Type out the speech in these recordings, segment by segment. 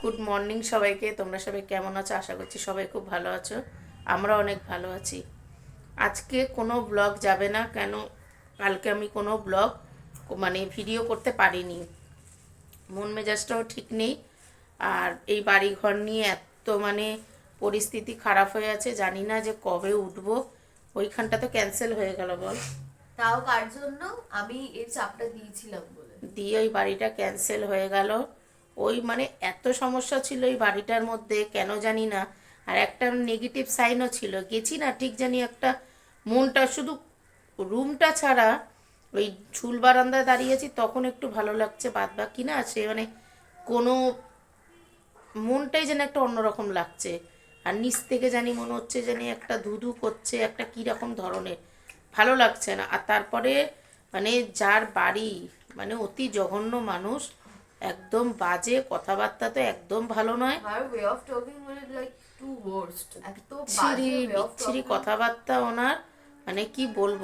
Good morning সবাইকে তোমরা সবাই কেমন আছো? আশা করছি সবাই খুব ভালো আছো। আমরা অনেক ভালো আছি। আজকে কোনো ব্লগ যাবে না কেন কালকে আমি কোনো ব্লগ মানে ভিডিও করতে পারিনি। মন মেজাজটাও ঠিক নেই। আর এই বাড়ি ঘর নিয়ে এত মানে পরিস্থিতি খারাপ হয়ে আছে জানি না যে কবে উঠবো। ওইখানটা তো ক্যান্সেল হয়ে গেল বল। তাও কার জন্য? আমি এই চাপটা দিয়েছিলাম বলে। দিয়ে ওই বাড়িটা ক্যান্সেল হয়ে গেল। ওই মানে এত সমস্যা ছিল এই বাড়িটার মধ্যে, কেন জানি না। আর একটা নেগেটিভ সাইনও ছিল। গেছি না ঠিক জানি একটা মনটা, শুধু রুমটা ছাড়া ওই ঝুল বারান্দায় দাঁড়িয়েছি তখন একটু ভালো লাগছে, বাদ বাকি না, সে মানে কোনো মনটাই যেন একটা অন্যরকম লাগছে। আর নিচ থেকে জানি মনে হচ্ছে জানি একটা ধুধু করছে, একটা কীরকম ধরনের। ভালো লাগছে না। আর তারপরে মানে যার বাড়ি মানে অতি জঘন্য মানুষ একদম বাজে কথাবার্তা তো একদম ভালো নয়। মানে বিচ্ছিরি কথাবার্তা ওনার মানে কি বলব?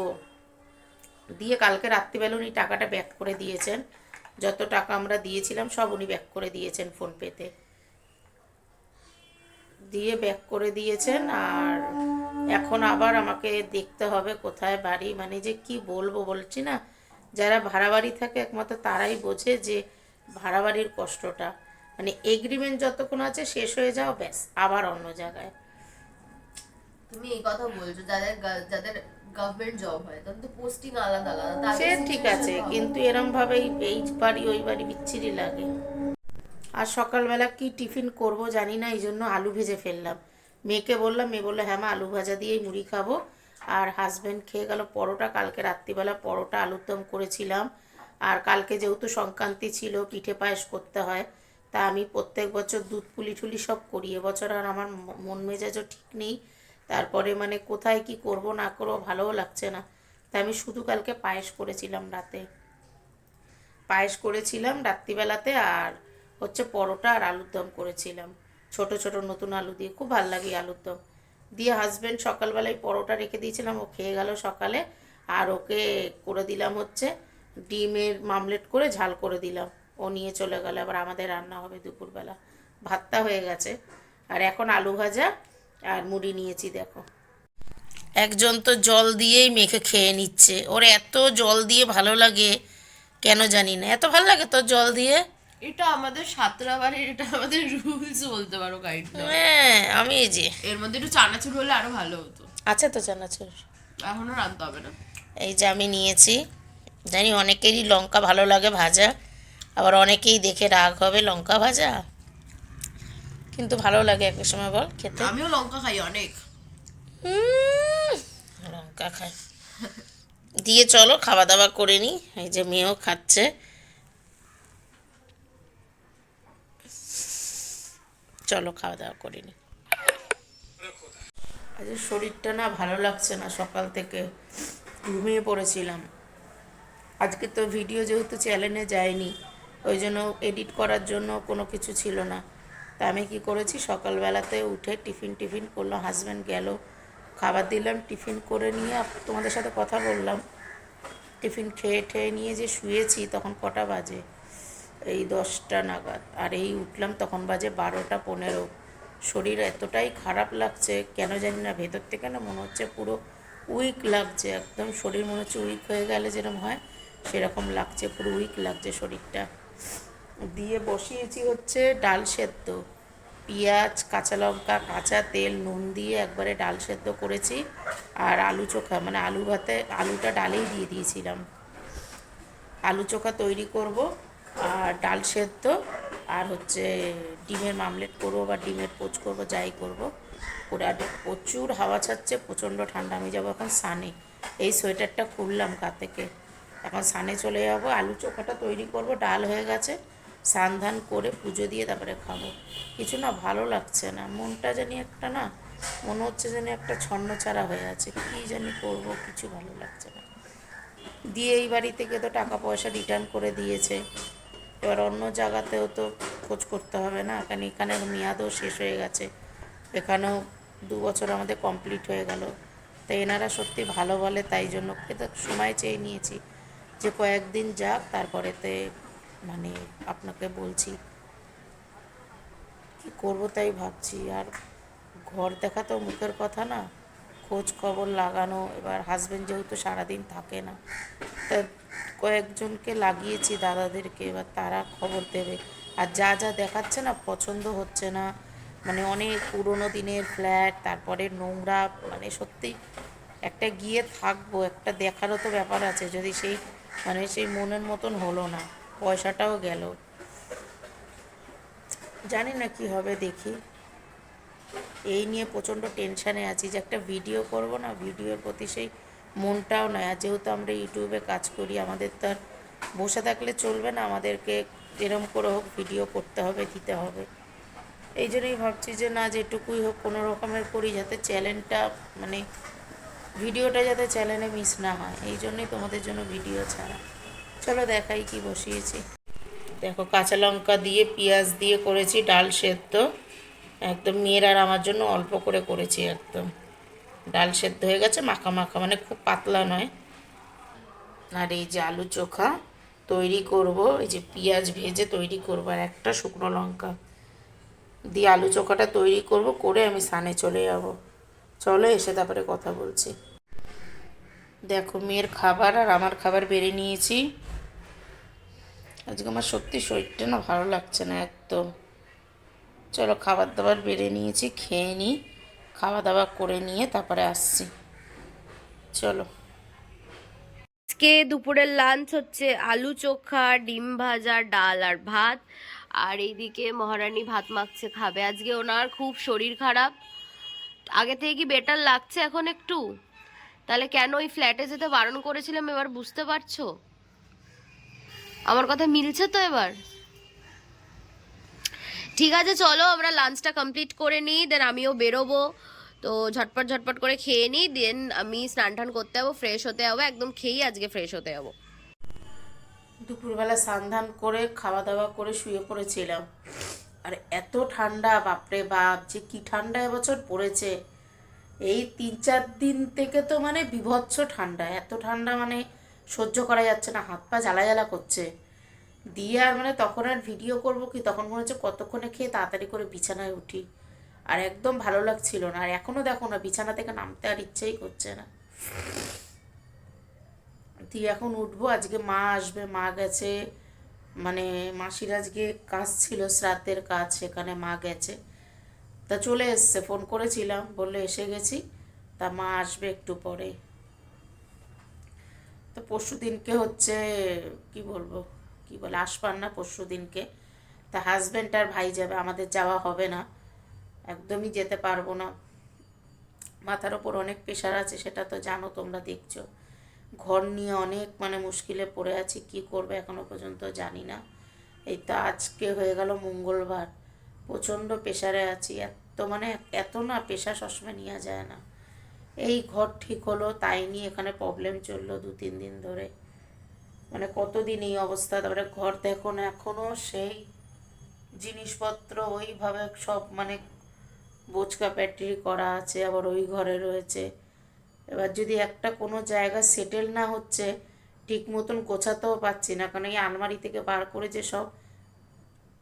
দিয়ে কালকে রাত্রিবেলা উনি টাকাটা ব্যাক করে দিয়েছেন। যত টাকা আমরা দিয়েছিলাম সব উনি ব্যাক করে দিয়েছেন ফোনপেতে দিয়ে ব্যাক করে দিয়েছেন আর এখন আবার আমাকে দেখতে হবে কোথায় বাড়ি। মানে যে কি বলব বলছি না? যারা ভাড়া বাড়ি থাকে একমাত্র তারাই বোঝে যে ভাড়া বাড়ির কষ্টটা। মানে এগ্রিমেন্ট যতক্ষণ আছে শেষ হয়ে যাও ব্যাস আবার অন্য জায়গায়। তুমি এই কথা বলছো যাদের যাদের গভর্নমেন্ট জব হয় তাদের তো পোস্টিং আলাদা আলাদা সে ঠিক আছে কিন্তু এরম ভাবে এই বাড়ি ওই বাড়ি বিচ্ছিরি লাগে। আর সকালবেলা কি টিফিন করব জানি না এই জন্য আলু ভেজে ফেললাম। মেয়েকে বললাম মেয়ে বলল হ্যাঁ মা আলু ভাজা দিয়েই মুড়ি খাব। আর হাজব্যান্ড খেয়ে গেল পরোটা কালকে রাত্রিবেলা পরোটা আলুর দম করেছিলাম। আর কালকে যেহেতু সংক্রান্তি ছিল, পিঠে পায়েস করতে হয়, তা আমি প্রত্যেক বছর দুধ পুলি টুলি সব করি। এবছর আর আমার মন মেজাজও ঠিক নেই। তারপরে মানে কোথায় কি করব, না করব ভালোও লাগছে না। তা আমি শুধু কালকে পায়েস করেছিলাম রাতে। পায়েস করেছিলাম রাত্রিবেলাতে আর হচ্ছে পরোটা আর আলুর দম করেছিলাম। ছোট ছোট নতুন আলু দিয়ে। খুব ভালো লাগে আলুর দম। দিয়ে হাজব্যান্ড সকালবেলায় পরোটা রেখে দিয়েছিলাম, ও খেয়ে গেল সকালে। আর ওকে করে দিলাম হচ্ছে ডিমের মামলেট করে ঝাল করে দিলাম। ও নিয়ে চলে গেল আবার আমাদের রান্না হবে দুপুরবেলা। ভাতটা হয়ে গেছে। আর এখন আলু ভাজা আর মুড়ি নিয়েছি দেখো। একজন তো জল দিয়েই মেখে খেয়ে নিচ্ছে। ওর এত জল দিয়ে ভালো লাগে কেন জানি না। এত ভালো লাগে তোর জল দিয়ে? এটা আমাদের সাতরা বাড়ির এটা আমাদের রুলস বলতে পারো গাইড হ্যাঁ আমি এই যে। এর মধ্যে একটু চানাচুর হলে আরও ভালো হতো। আছে তো চানাচুর। এখনও রাখতে হবে না। এই যে আমি নিয়েছি। জানি অনেকেরই লঙ্কা ভালো লাগে ভাজা আবার অনেকেই দেখে রাগ হবে লঙ্কা ভাজা। কিন্তু ভালো লাগে এক সময় বল খেতে। আমিও লঙ্কা খাই অনেক। লঙ্কা খাই। দিয়ে চলো খাওয়া দাওয়া করে নিই এই যে মেয়েও খাচ্ছে। চলো খাওয়া দাওয়া করে নিই আজ শরীরটা না ভালো লাগছে না সকাল থেকে ঘুমিয়ে পড়েছিলাম। আজকে তো ভিডিও যেহেতু চ্যানেলে যায়নি, ওই জন্য এডিট করার জন্য কোনো কিছু ছিল না। তা আমি কি করেছি, সকালবেলাতে উঠে টিফিন টিফিন করলাম হাজব্যান্ড গেল, খাবার দিলাম, টিফিন করে নিয়ে তোমাদের সাথে কথা বললাম। টিফিন খেয়ে ঠেয়ে নিয়ে যে শুয়েছি, তখন কটা বাজে? এই দশটা নাগাদ। আর এই উঠলাম, তখন বাজে বারোটা পনেরো। শরীর এতটাই খারাপ লাগছে, কেন জানি না, ভেতর থেকে না মনে হচ্ছে পুরো উইক লাগছে, একদম শরীর মনে হচ্ছে উইক হয়ে গেলে যেরকম হয় সেরকম লাগছে, পুরো উইক লাগছে শরীরটা। দিয়ে বসিয়েছি হচ্ছে ডাল সেদ্ধ। পেঁয়াজ, কাঁচা লঙ্কা, কাঁচা তেল, নুন দিয়ে একবারে ডাল সেদ্ধ করেছি। আর আলু চোখা মানে আলু ভাতে, আলুটা ডালেই দিয়ে দিয়েছিলাম। আলু চোখা তৈরি করব আর ডাল সেদ্ধ আর হচ্ছে ডিমের মামলেট করব বা ডিমের পোচ করব, যাই করব। ওরা প্রচুর হাওয়া ছাড়ছে, প্রচণ্ড ঠান্ডা, আমি যাব এখন সানে। এই সোয়েটারটা খুললাম গা থেকে। এখন সানে চলে যাব, আলু চোখাটা তৈরি করব, ডাল হয়ে গেছে। স্নান ধান করে পুজো দিয়ে তারপরে খাব। কিছু না ভালো লাগছে না, মনটা জানি একটা না, মনে হচ্ছে যেন একটা ছন্ন ছাড়া হয়ে আছে, কী জানি করব, কিছু ভালো লাগছে না। দিয়ে এই বাড়ি থেকে তো টাকা পয়সা রিটার্ন করে দিয়েছে। এবার অন্য জায়গাতেও তো খোঁজ করতে হবে না, কারণ এখানের মেয়াদও শেষ হয়ে গেছে। এখানেও দু বছর আমাদের কমপ্লিট হয়ে গেল। তাই এনারা সত্যি ভালো বলে, তাই জন্য সময় চেয়ে নিয়েছি। যে কয়েকদিন যাক, তারপরেতে মানে আপনাকে বলছি। কি করব তাই ভাবছি, আর ঘর দেখা তো মুখের কথা না, খোঁজ খবর লাগানো, এবার হাজবেন্ড যেহেতু সারাদিন থাকে না, তা কয়েকজনকে লাগিয়েছি দাদাদেরকে, এবার তারা খবর দেবে। আর যা যা দেখাচ্ছে না, পছন্দ হচ্ছে না মানে অনেক পুরোনো দিনের ফ্ল্যাট তারপরে নোংরা মানে সত্যি একটা গিয়ে থাকব, একটা দেখারও তো ব্যাপার আছে, যদি সেই মানে সেই মনের মতন হলো না, পয়সাটাও গেল। জানি না কি হবে, দেখি। এই নিয়ে প্রচণ্ড টেনশানে আছি যে একটা ভিডিও করব না, ভিডিওর প্রতি সেই মনটাও নয় আর যেহেতু আমরা ইউটিউবে কাজ করি, আমাদের তো আর বসে থাকলে চলবে না, আমাদেরকে যেরম করে হোক ভিডিও করতে হবে, দিতে হবে। এই জন্যই ভাবছি যে না, যেটুকুই হোক কোনো রকমের করি, যাতে চ্যানেলটা মানে ভিডিওটা যাতে চ্যানেলে মিস না হয়, এই জন্যই তোমাদের জন্য ভিডিও ছাড়া। চলো দেখাই কি বসিয়েছি। দেখো, কাঁচা লঙ্কা দিয়ে, পেঁয়াজ দিয়ে করেছি, ডাল সেদ্ধ। একদম মেয়ের আর আমার জন্য অল্প করে করেছি একদম। ডাল সেদ্ধ হয়ে গেছে, মাখা মাখা মানে খুব পাতলা নয়। আর এই যে আলু চোখা তৈরি করব, এই যে পেঁয়াজ ভেজে তৈরি করব, আর একটা শুকনো লঙ্কা। দিয়ে আলু চোখাটা তৈরি করব, করে আমি সানে চলে যাব। চলো এসে তারপরে কথা বলছি। দেখো, মেয়ের খাবার আর আমার খাবার বেড়ে নিয়েছি। আজকে আমার সত্যি শরীরটা না ভালো লাগছে না একদম। চলো খাবার দাবার বেড়ে নিয়েছি, খেয়ে নিই খাওয়া দাওয়া করে নিয়ে তারপরে আসছি। চলো। আজকে দুপুরের লাঞ্চ হচ্ছে আলু চোখা, ডিম ভাজা, ডাল আর ভাত। আর এইদিকে মহারানী ভাত মাখছে, খাবে। আজকে ওনার খুব শরীর খারাপ। আগে থেকে কি বেটার লাগছে এখন একটু? তাহলে কেন ওই ফ্ল্যাটে যেতে বারণ করেছিলাম এবার বুঝতে পারছ? আমার কথা মিলছে তো এবার? ঠিক আছে, চলো আমরা লাঞ্চটা কমপ্লিট করে নিই দেন আমিও বেরোবো। তো ঝটপট ঝটপট করে খেয়ে নিই দেন আমি স্নান টান করতে যাব ফ্রেশ হতে যাব, একদম খেয়েই আজকে ফ্রেশ হতে যাব। দুপুরবেলা স্নান করে খাওয়া দাওয়া করে শুয়ে পড়েছিলাম। আর এত ঠান্ডা, বাপরে বাপ, যে কি ঠান্ডা এবছর পড়েছে। এই তিন চার দিন থেকে তো মানে বিভৎস ঠান্ডা, এত ঠান্ডা মানে সহ্য করা যাচ্ছে না, হাত পা জ্বালা জ্বালা করছে। দিয়ে আর মানে তখন আর ভিডিও করব কি, তখন মনে হচ্ছে কতক্ষণে খেয়ে তাড়াতাড়ি করে বিছানায় উঠি। আর একদম ভালো লাগছিল না, আর এখনও দেখো না, বিছানা থেকে নামতে আর ইচ্ছেই করছে না। দিয়ে এখন উঠবো, আজকে মা আসবে, মা গেছে। মানে মাসির আজকে কাজ ছিল, শ্রাদ্ধের কাজ, সেখানে মা গেছে। তা চলে এসছে ফোন করেছিলাম, বললে এসে গেছি, তা মা আসবে একটু পরে। তো পরশু দিনকে হচ্ছে, কি বলব, কি বলে, আসবার না পরশু দিনকে। তা হাজব্যান্ড আর ভাই যাবে, আমাদের যাওয়া হবে না, একদমই যেতে পারব না। মাথার ওপর অনেক প্রেশার আছে, সেটা তো জানো তোমরা দেখছ। ঘর নিয়ে অনেক মানে মুশকিলে পড়ে আছি, কি করবে এখনও পর্যন্ত জানি না। এই তো আজকে হয়ে গেল মঙ্গলবার, প্রচণ্ড প্রেশারে আছি, এত মানে এত না পেশা সবসময় নেওয়া যায় না। এই ঘর ঠিক হলো, তাই নিয়ে এখানে প্রবলেম চলল দু তিন দিন ধরে। মানে কতদিন এই অবস্থা? তারপরে ঘর দেখো না এখনও সেই জিনিসপত্র ওইভাবে সব মানে বোচকা প্যাট্রি করা আছে, আবার ওই ঘরে রয়েছে। এবার যদি একটা কোনো জায়গা সেটেল না হচ্ছে, ঠিক মতন গোছাতেও পাচ্ছি না। কারণ এই আলমারি থেকে বার করে যে সব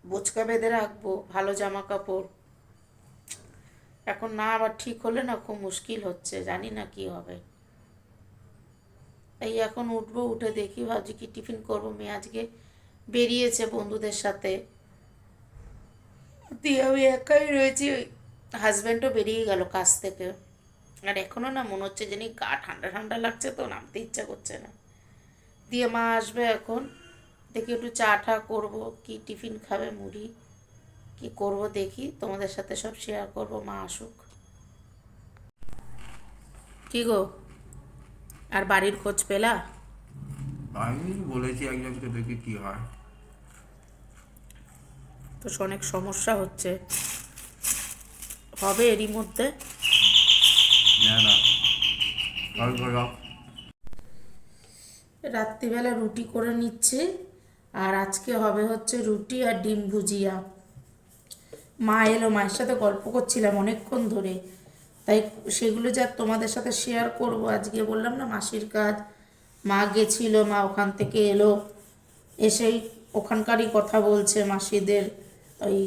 বোচকা বেঁধে রাখব, ভালো জামা কাপড় এখন না আবার ঠিক হলে না খুব মুশকিল হচ্ছে, জানি না কি হবে। তাই এখন উঠবো, উঠে দেখি, ভাবছি কি টিফিন করব। মেয়ে আজকে বেরিয়েছে বন্ধুদের সাথে। দিয়ে আমি একাই রয়েছি হাজব্যান্ডও বেরিয়ে গেল কাজ থেকে। আর এখনও না মনে হচ্ছে জানি গা ঠান্ডা ঠান্ডা লাগছে তো নামতে ইচ্ছা করছে না। দিয়ে মা আসবে এখন দেখি একটু চা টা করব কি টিফিন খাবে মুড়ি কি করব দেখি তোমাদের সাথে সব শেয়ার করব মা আসুক। কি গো? আর বাড়ির খোঁজ পেলা? আমি বলেছি একজনকে দেখি কি হয়। তো অনেক সমস্যা হচ্ছে। হবে এরই মধ্যে। রাত্রিবেলা রুটি করে নিচ্ছে, আর আজকে হবে হচ্ছে রুটি আর ডিম ভুজিয়া। মা এলো, মায়ের সাথে গল্প করছিলাম অনেকক্ষণ ধরে। তাই সেগুলো যা তোমাদের সাথে শেয়ার করব, আজকে বললাম না মাসির কাজ। মা গেছিল, মা ওখান থেকে এলো। এসেই ওখানকারই কথা বলছে মাসিদের, ওই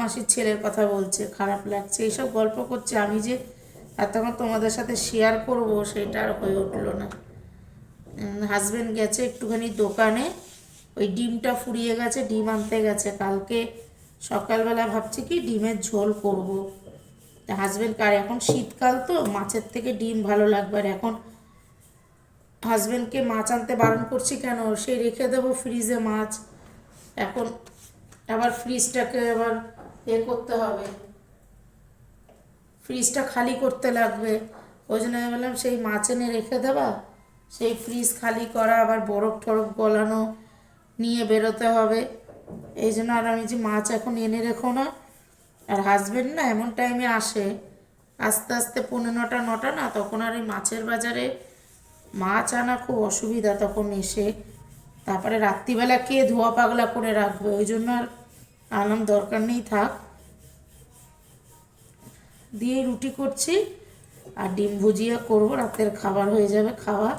মাসির ছেলের কথা বলছে, খারাপ লাগছে, এইসব গল্প করছে। আমি যে এতক্ষণ তোমাদের সাথে শেয়ার করব, সেটা আর হয়ে উঠল না। হাজবেন্ড গেছে একটুখানি দোকানে, ওই ডিমটা ফুরিয়ে গেছে, ডিম আনতে গেছে। কালকে সকালবেলা ভাবছি কি ডিমের ঝোল করব। হাজবেন্ড কার, এখন শীতকাল তো, মাছের থেকে ডিম ভালো লাগবে। আর এখন হাজবেন্ডকে মাছ আনতে বারণ করছি কেন? সে রেখে দেবো ফ্রিজে মাছ। এখন আবার ফ্রিজটাকে আবার এ করতে হবে। ফ্রিজটা খালি করতে লাগবে। ওই জন্য আমি বললাম, সেই মাছ এনে রেখে দেবা। সেই ফ্রিজ খালি করা, আবার বরফ টরফ গলানো নিয়ে বেরোতে হবে। এই জন্য আর আমি যে মাছ এখন এনে রেখো না। আর হাজবেন্ড না এমন টাইমে আসে, আস্তে আস্তে পনেরো নটা নটা না, তখন আর এই মাছের বাজারে মাছ আনা খুব অসুবিধা। তখন এসে তারপরে রাত্রিবেলা কে ধোয়া পাগলা করে রাখবে? ওই জন্য আর আনাম দরকার নেই, থাক। দিয়ে রুটি করছি আর ডিম ভুজিয়া করব, রাতের খাবার হয়ে যাবে খাওয়া।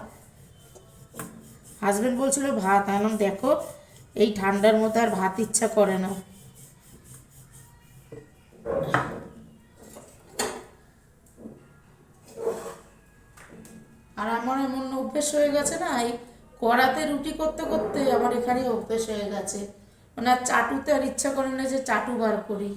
হাজবেন্ড বলছিল, ভাত আনলাম দেখো, এই ঠান্ডার মধ্যে আর ভাত ইচ্ছা করে না। আর আমার এমন অভ্যেস হয়ে গেছে না, এই কড়াতে রুটি করতে করতে আমার এখানে অভ্যেস হয়ে গেছে। মানে আর চাটুতে আর ইচ্ছা করে না যে চাটু বার করি।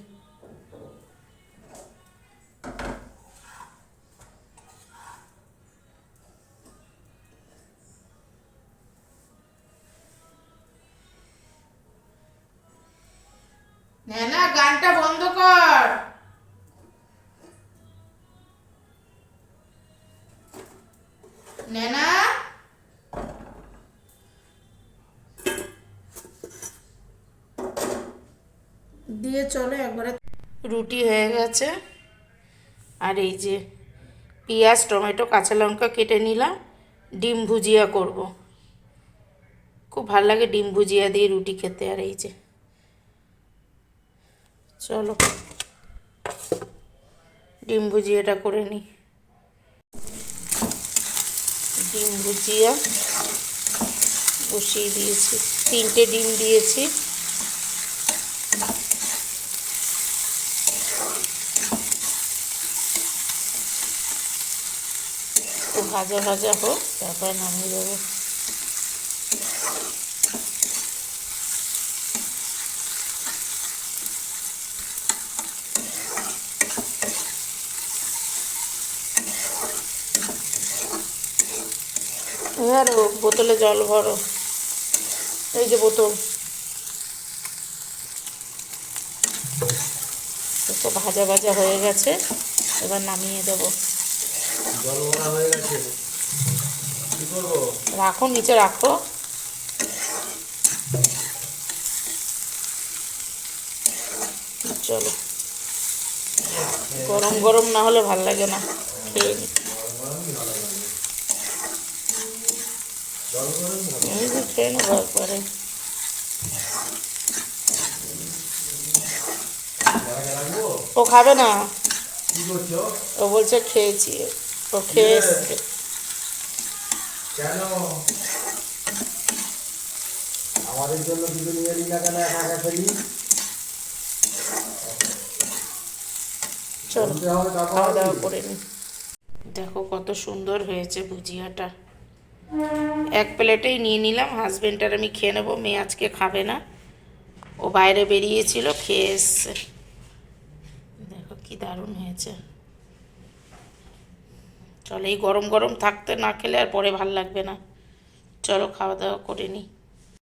দিয়ে চলো একবারে রুটি হয়ে গেছে। আর এই যে পেঁয়াজ, টমেটো, কাঁচা লঙ্কা কেটে নিলাম। ডিম ভুজিয়া করব। খুব ভালো লাগে ডিম ভুজিয়া দিয়ে রুটি খেতে। আর এই যে চলো ডিম ভুজিয়াটা করে নিই। ডিম ভুজিয়া বসিয়ে দিয়েছি। তিনটে ডিম দিয়েছি। ভাজা ভাজা হোক, তারপর নামিয়ে দেবো। এবার বোতলে জল ভরো। এই যে বোতল। ভাজা ভাজা হয়ে গেছে, এবার নামিয়ে দেবো। রাখো, নিচে রাখো। চলো। গরম গরম না হলে ভালো লাগে না, খেয়ে খেয়ে ও খাবে না? ও বলছে খেয়েছি। ও খেয়ে এসছে কেন? আমাদের জন্য কিছু নিয়ে না কেন একা খেলি? চলো খাওয়া দাওয়া করে দেখো কত সুন্দর হয়েছে ভুজিয়াটা। এক প্লেটেই নিয়ে নিলাম হাজবেন্ড আর আমি খেয়ে নেব মেয়ে আজকে খাবে না। ও বাইরে বেরিয়েছিল খেয়ে এসছে। দেখো কি দারুণ হয়েছে। চলো, এই গরম গরম থাকতে না খেলে আর পরে ভালো লাগবে না। চলো, খাওয়া দাওয়া করে নিই